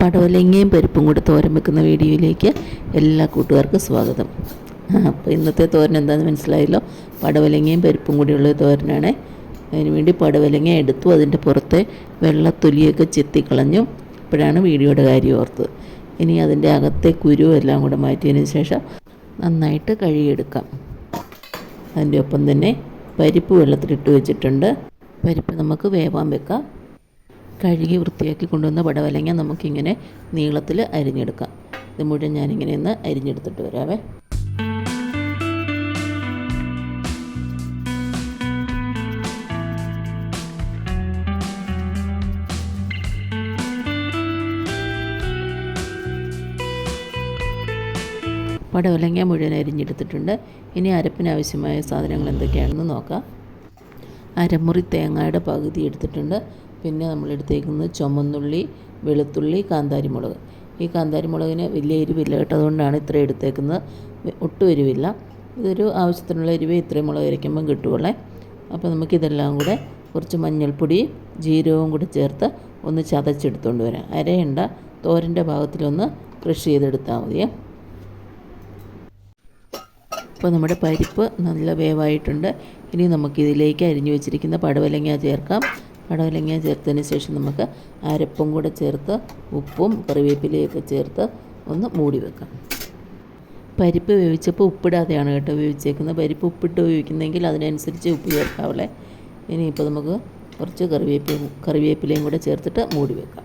പടവലങ്ങയും പരിപ്പും കൂടെ തോരൻ വെക്കുന്ന വീഡിയോയിലേക്ക് എല്ലാ കൂട്ടുകാർക്കും സ്വാഗതം. അപ്പോൾ ഇന്നത്തെ തോരൻ എന്താണെന്ന് മനസ്സിലായല്ലോ? പടവലങ്ങയും പരിപ്പും കൂടിയുള്ള തോരനാണ്. അതിന് വേണ്ടി പടവലങ്ങ എടുത്തു അതിന്റെ പുറത്തെ വെള്ളത്തൊലിയൊക്കെ ചെത്തിക്കളഞ്ഞു ഇപ്പോഴാണ് വീഡിയോയുടെ കാര്യം ഓർത്തത്. ഇനി അതിന്റെ അകത്തെ കുരു എല്ലാം കൂടെ മാറ്റിയതിന് ശേഷം നന്നായിട്ട് കഴുകിയെടുക്കാം. അതിന്റെ ഒപ്പം തന്നെ പരിപ്പ് വെള്ളത്തിലിട്ട് വെച്ചിട്ടുണ്ട്. പരിപ്പ് നമുക്ക് വേവാൻ വെക്കാം. കഴുകി വൃത്തിയാക്കി കൊണ്ടുവന്ന പടവലങ്ങ നമുക്കിങ്ങനെ നീളത്തിൽ അരിഞ്ഞെടുക്കാം. ഇത് മുഴുവൻ ഞാനിങ്ങനെ ഒന്ന് അരിഞ്ഞെടുത്തിട്ട് വരാവേ. പടവലങ്ങ മുഴുവൻ അരിഞ്ഞെടുത്തിട്ടുണ്ട്. ഇനി അരപ്പിന് ആവശ്യമായ സാധനങ്ങൾ എന്തൊക്കെയാണെന്ന് നോക്കാം. അരമുറി തേങ്ങയുടെ പകുതി എടുത്തിട്ടുണ്ട്. പിന്നെ നമ്മൾ എടുത്തേക്കുന്നത് ചുമന്നുള്ളി വെളുത്തുള്ളി കാന്താരി മുളക് ഈ കാന്താരി മുളകിന് വലിയ എരിവില്ല കേട്ടോ. അതുകൊണ്ടാണ് ഇത്ര എടുത്തേക്കുന്നത്. ഒട്ടും എരിവില്ല. ഇതൊരു ആവശ്യത്തിനുള്ള എരിവ് ഇത്രയും മുളക് അരയ്ക്കുമ്പം കിട്ടുകയുള്ളേ അപ്പോൾ നമുക്കിതെല്ലാം കൂടെ കുറച്ച് മഞ്ഞൾപ്പൊടി ജീരകവും കൂടി ചേർത്ത് ഒന്ന് ചതച്ചെടുത്തുകൊണ്ട് വരാം. അരയണ്ട തോരന്റെ ഭാഗത്തിലൊന്ന് ക്രഷ് ചെയ്തെടുത്താൽ മതിയേ. അപ്പോൾ നമ്മുടെ പരിപ്പ് നല്ല വേവായിട്ടുണ്ട്. ഇനി നമുക്കിതിലേക്ക് അരിഞ്ഞു വെച്ചിരിക്കുന്ന പടവലങ്ങ ചേർക്കാം. പടവലങ്ങ ചേർത്തതിന് ശേഷം നമുക്ക് അരപ്പും കൂടെ ചേർത്ത് ഉപ്പും കറിവേപ്പിലയൊക്കെ ചേർത്ത് ഒന്ന് മൂടി വെക്കാം. പരിപ്പ് വേവിച്ചപ്പോൾ ഉപ്പിടാതെയാണ് കേട്ടോ വേവിച്ചേക്കുന്നത്. പരിപ്പ് ഉപ്പിട്ട് വേവിക്കുന്നെങ്കിൽ അതിനനുസരിച്ച് ഉപ്പ് ചേർക്കാവുള്ളേ ഇനിയിപ്പോൾ നമുക്ക് കുറച്ച് കറിവേപ്പിലയും കറിവേപ്പിലയും കൂടെ ചേർത്തിട്ട് മൂടി വെക്കാം.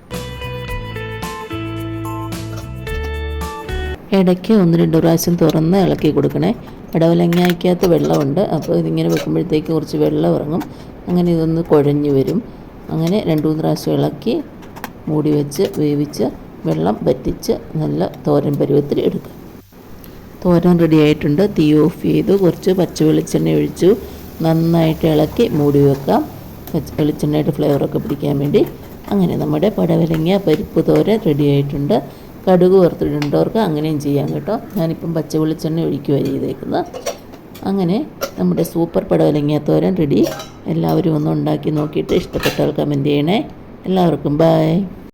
ഇടയ്ക്ക് ഒന്ന് രണ്ട് പ്രാവശ്യം തുറന്ന് ഇളക്കി കൊടുക്കണേ. ഇടവലങ്ങയ്ക്കകത്ത് വെള്ളമുണ്ട്. അപ്പോൾ ഇതിങ്ങനെ വെക്കുമ്പോഴത്തേക്ക് കുറച്ച് വെള്ളം ഇറങ്ങും. അങ്ങനെ ഇതൊന്ന് കുഴഞ്ഞു വരും. അങ്ങനെ രണ്ട് മൂന്ന് പ്രാവശ്യം ഇളക്കി മൂടി വെച്ച് വേവിച്ച് വെള്ളം വറ്റിച്ച് നല്ല തോരൻ പരുവത്തിൽ എടുക്കുക. തോരൻ റെഡി ആയിട്ടുണ്ട്. തീ ഓഫ് ചെയ്തു. കുറച്ച് പച്ച വെളിച്ചെണ്ണ ഒഴിച്ചു. നന്നായിട്ട് ഇളക്കി മൂടി വെക്കാം. വെളിച്ചെണ്ണയുടെ ഫ്ലേവറൊക്കെ പിടിക്കാൻ വേണ്ടി. അങ്ങനെ നമ്മുടെ പടവലങ്ങ പരിപ്പ് തോരൻ റെഡി ആയിട്ടുണ്ട്. കടുക് വറുത്തിട്ടുണ്ടവർക്ക് അങ്ങനെയും ചെയ്യാം കേട്ടോ. ഞാനിപ്പം പച്ച വെളിച്ചെണ്ണ ഒഴിക്കുക ചെയ്തേക്കുന്നത്. അങ്ങനെ നമ്മുടെ സൂപ്പർ പടവലങ്ങിയ തോരൻ റെഡി എല്ലാവരും ഒന്ന് ഉണ്ടാക്കി നോക്കിയിട്ട് ഇഷ്ടപ്പെട്ടാൽ കമന്റ് ചെയ്യണേ. എല്ലാവർക്കും ബൈ